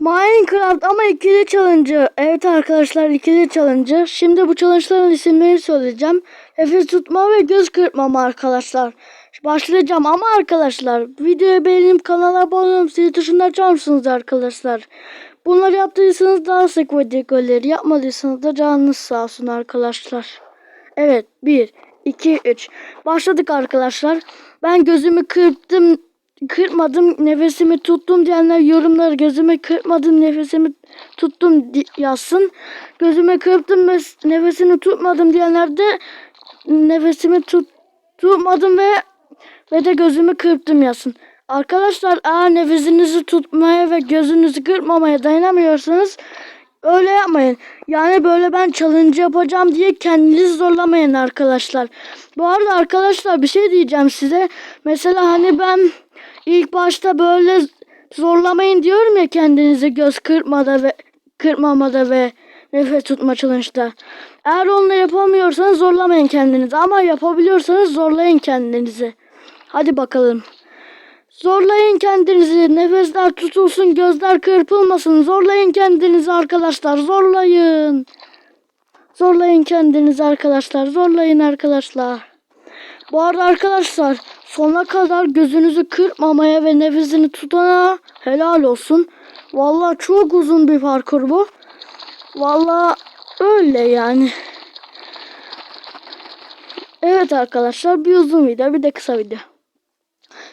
Minecraft ama ikili challenge. Evet arkadaşlar ikili challenge. Şimdi bu challenge'ların isimlerini söyleyeceğim. Nefes tutma ve göz kırpmama arkadaşlar. Başlayacağım ama arkadaşlar videoyu beğenip kanala abone olup zil tuşunu açar mısınız arkadaşlar? Bunları yaptıysanız daha sık video golleri yapmadıysanız da canınız sağ olsun arkadaşlar. Evet 1 2 3 başladık arkadaşlar. Ben gözümü kırptım kırpmadım nefesimi tuttum diyenler yorumlara gözümü kırpmadım nefesimi tuttum yazsın. Gözümü kırptım ve nefesini tutmadım diyenler de nefesimi tut tutmadım ve ve de gözümü kırptım yazsın. Arkadaşlar eğer nefesinizi tutmaya ve gözünüzü kırpmamaya dayanamıyorsanız öyle yapmayın. Yani böyle ben challenge yapacağım diye kendinizi zorlamayın arkadaşlar. Bu arada arkadaşlar bir şey diyeceğim size. Mesela hani ben ilk başta böyle zorlamayın diyorum ya kendinizi göz kırpmada ve kırpmamada ve nefes tutma challenge'da. Eğer onu yapamıyorsanız zorlamayın kendinizi ama yapabiliyorsanız zorlayın kendinizi. Hadi bakalım. Zorlayın kendinizi. Nefesler tutulsun, gözler kırpılmasın. Zorlayın kendinizi arkadaşlar. Zorlayın. Zorlayın kendinizi arkadaşlar. Zorlayın arkadaşlar. Bu arada arkadaşlar sona kadar gözünüzü kırpmamaya ve nefesini tutana helal olsun. Vallahi çok uzun bir parkur bu. Vallahi öyle yani. Evet arkadaşlar bir uzun video bir de kısa video.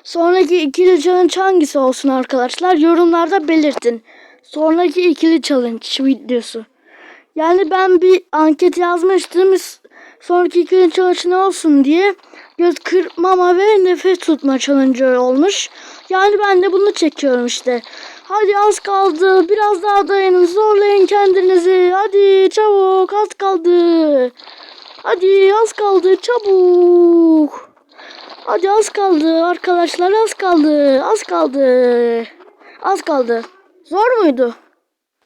Sonraki ikili challenge hangisi olsun arkadaşlar? Yorumlarda belirtin. Sonraki ikili challenge videosu. Yani ben bir anket yazmıştım. Sonraki ikili challenge ne olsun diye. Göz kırpmama ve nefes tutma challenge olmuş. Yani ben de bunu çekiyorum işte. Hadi az kaldı. Biraz daha dayanın. Zorlayın kendinizi. Hadi çabuk az kaldı. Hadi az kaldı çabuk. Hadi az kaldı arkadaşlar az kaldı. Az kaldı. Az kaldı. Zor muydu?